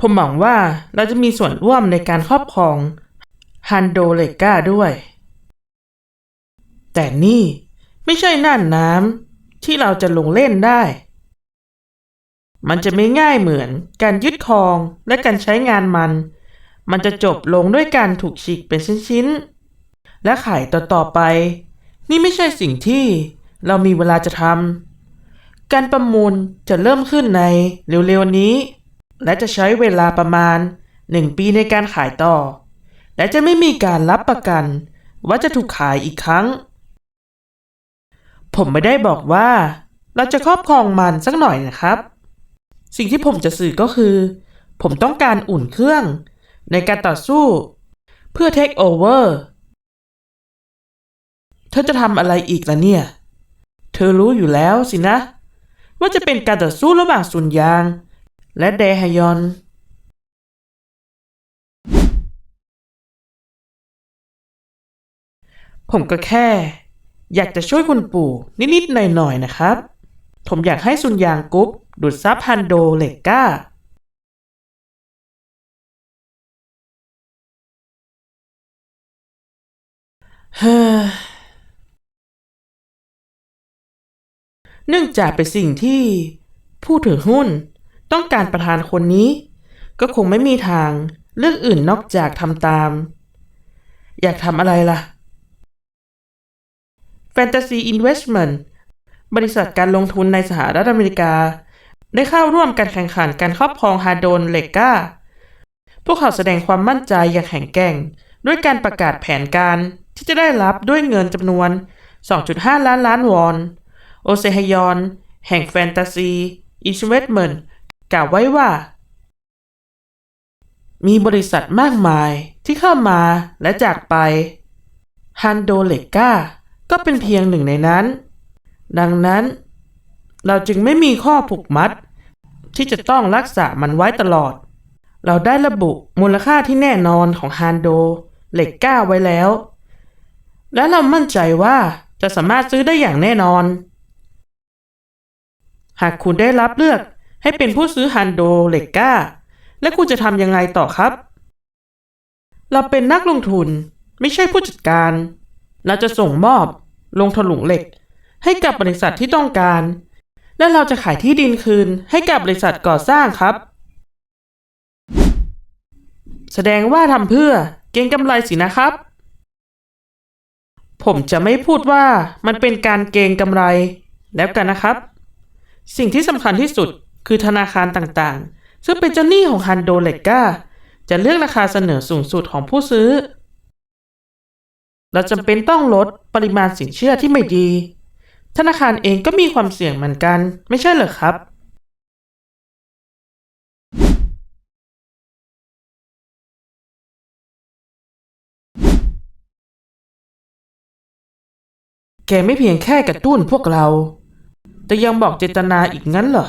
ผมหวังว่าเราจะมีส่วนร่วมในการครอบครองฮันโดเลกาด้วย แต่นี่ไม่ใช่น่านน้ำที่เราจะลงเล่นได้ มันจะไม่ง่ายเหมือนการยึดครองและการใช้งานมัน มันจะจบลงด้วยการถูกฉีกเป็นชิ้นๆ และขายต่อๆไป นี่ไม่ใช่สิ่งที่เรามีเวลาจะทำ การประมูลจะเริ่มขึ้นในเร็วๆนี้ และจะใช้เวลาประมาณหนึ่งปีในการขายต่อ และจะไม่มีการรับประกัน ว่าจะถูกขายอีกครั้ง ผมไม่ได้บอกว่า เราจะครอบครองมันสักหน่อยนะครับ สิ่งที่ผมจะสื่อก็คือ ผมต้องการอุ่นเครื่อง ในการต่อสู้ เพื่อเทคโอเวอร์เธอจะทำอะไรอีกล่ะเนี่ย เธอรู้อยู่แล้วสินะ ว่าจะเป็นการต่อสู้ระหว่างสุนยาง และเดฮยอนผมก็แค่ อยากจะช่วยคุณปู่นิดๆหน่อยๆนะครับ ผมอยากให้สุนยางกุ๊ปดูดซับฮันโดเลกก้า เฮ้อเนื่องจากเป็นสิ่งที่ผู้ถือหุ้น ต้องการประธานคนนี้ ก็คงไม่มีทางเลือกอื่นนอกจากทำตาม อยากทำอะไรล่ะ Fantasy Investment บริษัทการลงทุนในสหรัฐอเมริกา ได้เข้าร่วมการแข่งขันการครอบครองฮาโดนเลกาพวกเขาแสดงความมั่นใจอย่างแข็งแกร่ง ด้วยการประกาศแผนการที่จะได้รับด้วยเงินจำนวน 2.5 ล้านล้านวอน โอเซฮยอน แห่งแฟนตาซีอินเวสเมนต์ กล่าวไว้ว่า มีบริษัทมากมายที่เข้ามาและจากไปฮันโดเลกาก็เป็นเพียงหนึ่งในนั้น ดังนั้น เราจึงไม่มีข้อผูกมัด ที่จะต้องรักษามันไว้ตลอด เราได้ระบุมูลค่าที่แน่นอนของฮันโดเลก้าไว้แล้ว และเรามั่นใจว่าจะสามารถซื้อได้อย่างแน่นอน หากคุณได้รับเลือก ให้เป็นผู้ซื้อฮันโดเลกก้าและคุณจะทำยังไงต่อครับ เราเป็นนักลงทุนไม่ใช่ผู้จัดการ เราจะส่งมอบ ลงถลุงเหล็ก ให้กับบริษัทที่ต้องการ และเราจะขายที่ดินคืนให้กับบริษัทก่อสร้างครับ แสดงว่าทำเพื่อเก็งกำไรสินะครับ ผมจะไม่พูดว่ามันเป็นการเก็งกำไรแล้วกันนะครับ สิ่งที่สำคัญที่สุด คือธนาคารต่างๆ ซึ่งเป็นเจ้าหนี้ของฮันโดเลกาจะเลือกราคาเสนอสูงสุดของผู้ซื้อ เราจำเป็นต้องลดปริมาณสินเชื่อที่ไม่ดี ธนาคารเองก็มีความเสี่ยงเหมือนกัน ไม่ใช่เหรอครับ แกไม่เพียงแค่กระตุ้นพวกเรา แต่ยังบอกเจตนาอีกงั้นเหรอ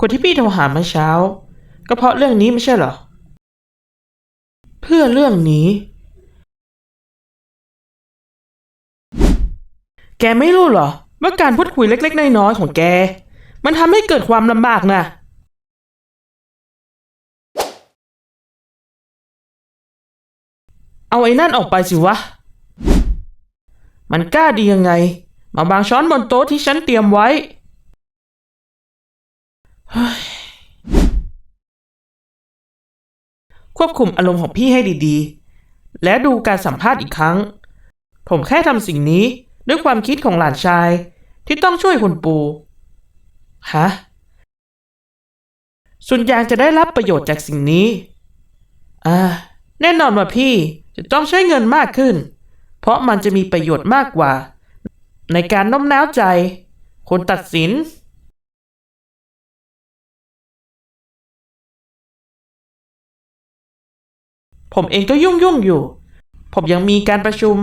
คนที่พี่โทรหาเมื่อเช้า ก็เพราะเรื่องนี้ไม่ใช่เหรอ เพื่อเรื่องนี้ แกไม่รู้เหรอว่าการพูดคุยเล็กๆ น้อยๆของแก มันทำให้เกิดความลำบากนะเอาไอ้นั่นออกไปสิวะ มันกล้าดียังไง มาบางช้อนบนโต๊ะที่ฉันเตรียมไว้ ควบคุมอารมณ์ของพี่ให้ดีๆ และดูการสัมภาษณ์อีกครั้ง ผมแค่ทำสิ่งนี้ด้วยความคิดของหลานชายที่ต้องช่วยคุณปู่ฮะส่วนยางจะได้รับประโยชน์จากสิ่งนี้ อ่า แน่นอนว่าพี่จะต้องใช้เงินมากขึ้น เพราะมันจะมีประโยชน์มากกว่า ในการโน้มน้าวใจ คนตัดสิน ผมเองก็ยุ่งยุ่งอยู่ ผมยังมีการประชุม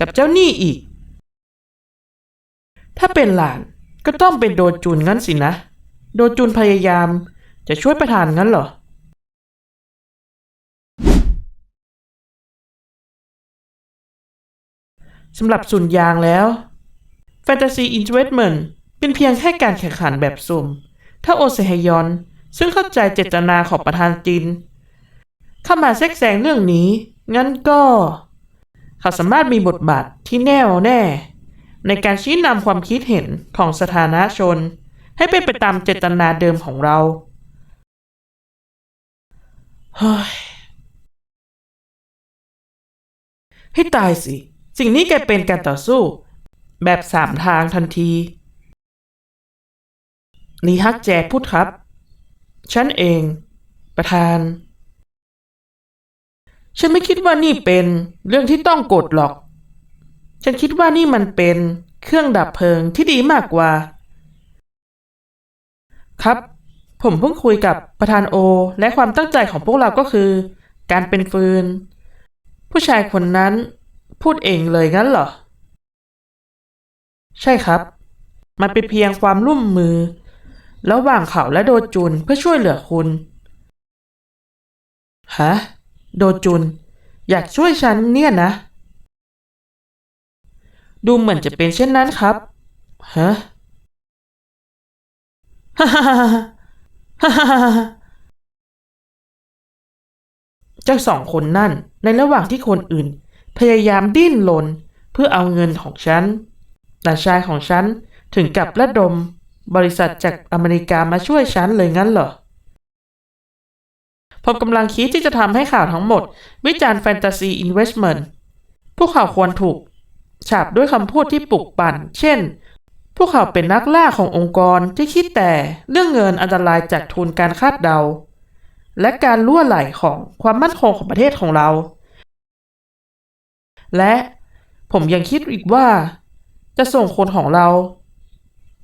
กับเจ้าหนี้อีก ถ้าเป็นหลานก็ต้องเป็นโดจูนงั้นสินะ โดจูนพยายามจะช่วยประธานงั้นเหรอ สำหรับสุนยางแล้ว Fantasy Investment เป็นเพียงแค่การแข่งขันแบบสุ่ม ถ้าโอเซฮยอน ซึ่งเข้าใจเจตนาของประธานจิน เข้ามาแทรกแซงเรื่องนี้ งั้นก็เขาสามารถมีบทบาทที่แน่วแน่ ในการชี้นำความคิดเห็นของสถานะชน ให้เป็นไปตามเจตนาเดิมของเราเฮ้ยให้ตายสิ สิ่งนี้แกลายเป็นการต่อสู้ แบบสามทางทันทีลีฮักแจพูดครับ ฉันเอง ประธาน ฉันไม่คิดว่านี่เป็นเรื่องที่ต้องกดหรอก ฉันคิดว่านี่มันเป็นเครื่องดับเพลิงที่ดีมากกว่า ครับ ผมเพิ่งคุยกับประธานโอ และความตั้งใจของพวกเราก็คือ การเป็นฟืน ผู้ชายคนนั้นพูดเองเลยงั้นเหรอ ใช่ครับ มันเป็นเพียงความร่วมมือ ระหว่างเขาและโดจุนเพื่อช่วยเหลือคุณ ฮะ โดจุน อยากช่วยฉันเนี่ยนะ ดูเหมือนจะเป็นเช่นนั้นครับฮะฮ่าฮ่าฮ่าฮ่าฮ่าฮ่าเจ้าสองคนนั่นในระหว่างที่คนอื่น พยายามดิ้นรนเพื่อเอาเงินของฉันแต่ชายของฉันถึงกับระดม บริษัทจากอเมริกามาช่วยฉันเลยงั้นเหรอ ผมกำลังคิดที่จะทำให้ข่าวทั้งหมด วิจารณ์แฟนตาซีอินเวสเมนต์พวกเขาควรถูก ฉาบด้วยคำพูดที่ปลุกปั่น เช่น พวกเขาเป็นนักล่าขององค์กรที่คิดแต่เรื่องเงินอันตรายจากทุนการคาดเดา และการล่วไหลของความมั่นคงของประเทศของเรา และผมยังคิดอีกว่า จะส่งคนของเรา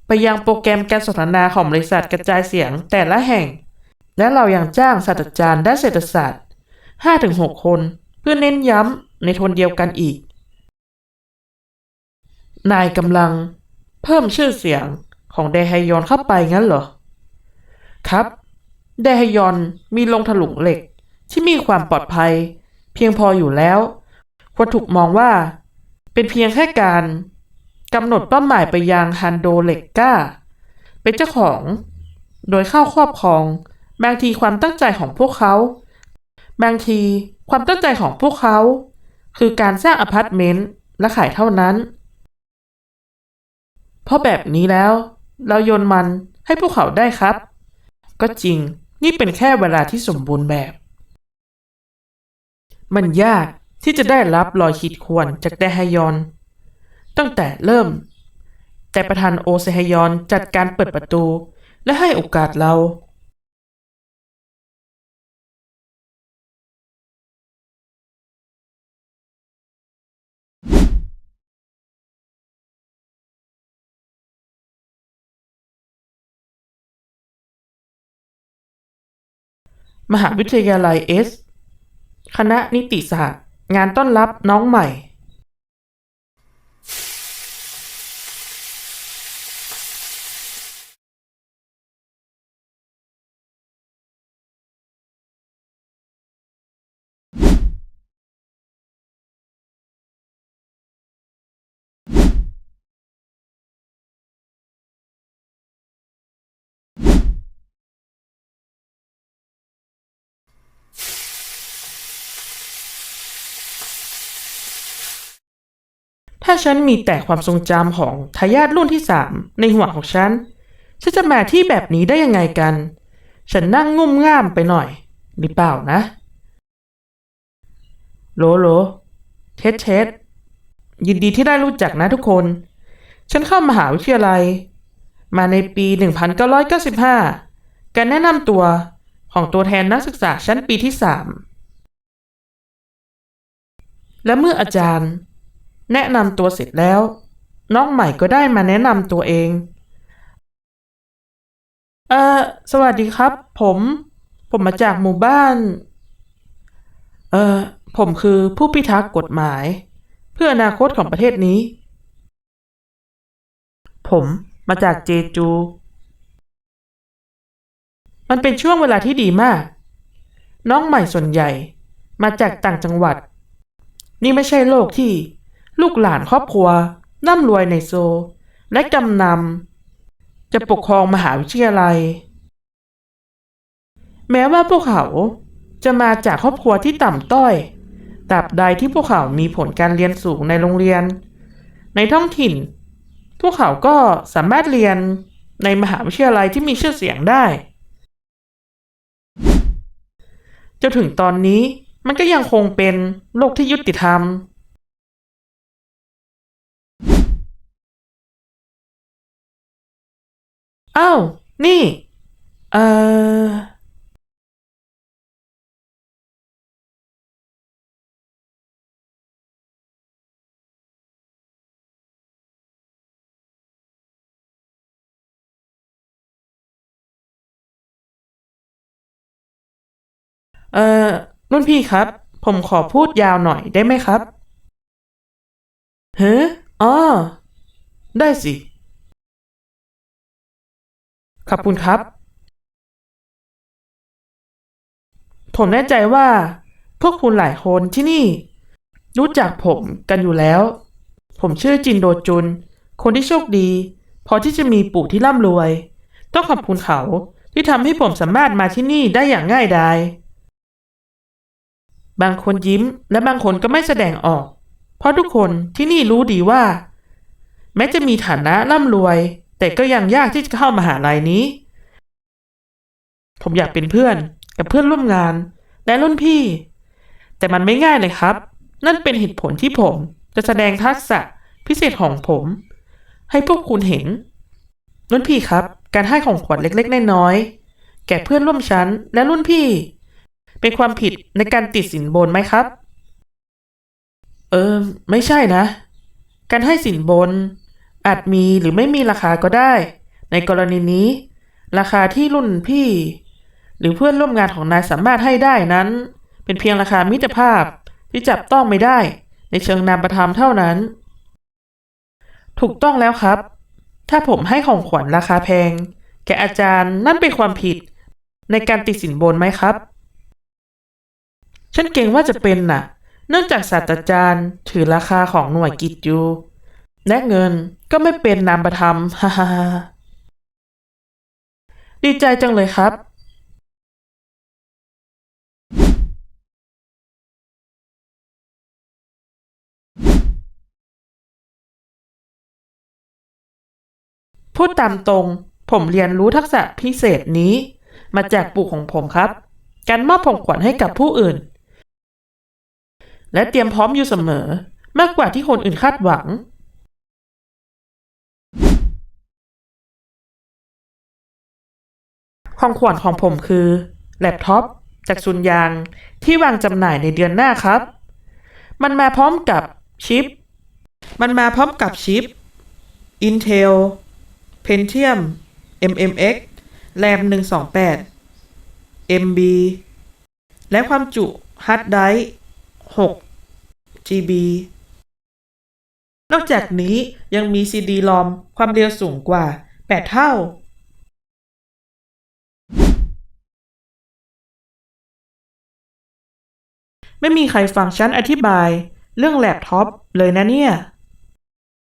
ไปยังโปรแกรมการสนทนาของบริษัทกระจายเสียงแต่ละแห่ง และเรายังจ้างศาสตราจารย์ด้านเศรษฐศาสตร์ 5-6 คนเพื่อเน้นย้ำในโทนเดียวกันอีก นายกำลังเพิ่มชื่อเสียงของเดฮยอนเข้าไปงั้นเหรอ ครับเดฮยอนมีโรงถลุงเหล็กที่มีความปลอดภัย เพียงพออยู่แล้ว ควรถูกมองว่า เป็นเพียงแค่การกำหนดเป้าหมายไปยังฮันโดเล็กก้า เป็นเจ้าของ โดยเข้าครอบครอง บางทีความตั้งใจของพวกเขา บางทีความตั้งใจของพวกเขา คือการสร้างอพาร์ตเมนต์และขายเท่านั้น เพราะแบบนี้แล้ว เราโยนมันให้พวกเขาได้ครับ ก็จริงนี่เป็นแค่เวลาที่สมบูรณ์แบบ มันยากที่จะได้รับรอยขีดข่วนจากแดฮยอน ตั้งแต่เริ่ม แต่ประธานโอเซฮยอนจัดการเปิดประตูและให้โอกาสเรา มหาวิทยาลัยเอส คณะนิติศาสตร์ งานต้อนรับน้องใหม่ ถ้าฉันมีแต่ความทรงจำของทายาทรุ่นที่สามในหัวของฉัน ฉันจะมาที่แบบนี้ได้ยังไงกัน ฉันนั่งงุ่มง่ามไปหน่อย หรือเปล่านะ โลโลเทสเทสยินดีที่ได้รู้จักนะทุกคน ฉันเข้ามหาวิทยาลัย มาในปี 1995 การแนะนำตัวของตัวแทนนักศึกษาชั้นปีที่สามและเมื่ออาจารย์ แนะนำตัวเสร็จแล้ว น้องใหม่ก็ได้มาแนะนำตัวเอง เอ่อ สวัสดีครับ ผม ผมมาจากหมู่บ้าน เอ่อ ผมคือผู้พิทักษ์กฎหมาย เพื่ออนาคตของประเทศนี้ ผมมาจากเจจู มันเป็นช่วงเวลาที่ดีมาก น้องใหม่ส่วนใหญ่มาจากต่างจังหวัด นี่ไม่ใช่โลกที่ ลูกหลานครอบครัวร่ำรวยในโซ และกำนำจะปกครองมหาวิทยาลัย แม้ว่าพวกเขาจะมาจากครอบครัวที่ต่ำต้อยตราบใดที่พวกเขามีผลการเรียนสูงในโรงเรียน ในท้องถิ่น พวกเขาก็สามารถเรียนในมหาวิทยาลัยที่มีชื่อเสียงได้จนถึงตอนนี้มันก็ยังคงเป็นโลกที่ยุติธรรม อ้าว นี่ เอ่อ เอ่อ รุ่นพี่ครับ ผมขอพูดยาวหน่อยได้ไหมครับเฮ้อ๋อ ได้สิ ขอบคุณครับ ผมแน่ใจว่า พวกคุณหลายคนที่นี่ รู้จักผมกันอยู่แล้ว ผมชื่อจินโดจุน คนที่โชคดี พอที่จะมีปู่ที่ร่ำรวย ต้องขอบคุณเขาที่ทำให้ผมสามารถมาที่นี่ได้อย่างง่ายดาย บางคนยิ้มและบางคนก็ไม่แสดงออก เพราะทุกคนที่นี่รู้ดีว่า แม้จะมีฐานะร่ำรวย แต่ก็ยังยากที่จะเข้ามหาลัยนี้ ผมอยากเป็นเพื่อนกับเพื่อนร่วมงานและรุ่นพี่ แต่มันไม่ง่ายเลยครับ นั่นเป็นเหตุผลที่ผมจะแสดงทักษะพิเศษของผม ให้พวกคุณเห็นรุ่นพี่ครับ การให้ของขวัญเล็กๆน้อยๆแก่เพื่อนร่วมชั้นและรุ่นพี่ เป็นความผิดในการติดสินบนไหมครับ เออ ไม่ใช่นะ การให้สินบน อาจมีหรือไม่มีราคาก็ได้ ในกรณีนี้ ราคาที่รุ่นพี่ หรือเพื่อนร่วมงานของนายสามารถให้ได้นั้น เป็นเพียงราคามิตรภาพที่จับต้องไม่ได้ ในเชิงนามประธรรมเท่านั้น ถูกต้องแล้วครับ ถ้าผมให้ของขวัญราคาแพง แก่อาจารย์นั่นเป็นความผิด ในการติดสินบนไหมครับ ฉันเกรงว่าจะเป็นน่ะ เนื่องจากศาสตราจารย์ถือราคาของหน่วยกิจอยู่ และเงินก็ไม่เป็นนามประธรรมฮ่าฮ่าฮ่าดีใจจังเลยครับ พูดตามตรง ผมเรียนรู้ทักษะพิเศษนี้ มาจากปู่ของผมครับ การมอบของขวัญให้กับผู้อื่น และเตรียมพร้อมอยู่เสมอมากกว่าที่คนอื่นคาดหวัง ของขวัญของผมคือแล็ปท็อปจากซุนยางที่วางจำหน่ายในเดือนหน้าครับ มันมาพร้อมกับชิป มันมาพร้อมกับชิป Intel Pentium MMX RAM 128 MB และความจุฮาร์ดไดร์6 GB นอกจากนี้ยังมี CD-ROM ความเร็วสูงกว่า 8 เท่า ไม่มีใครฟังฉันอธิบาย เรื่องแล็ปท็อปเลยนะเนี่ย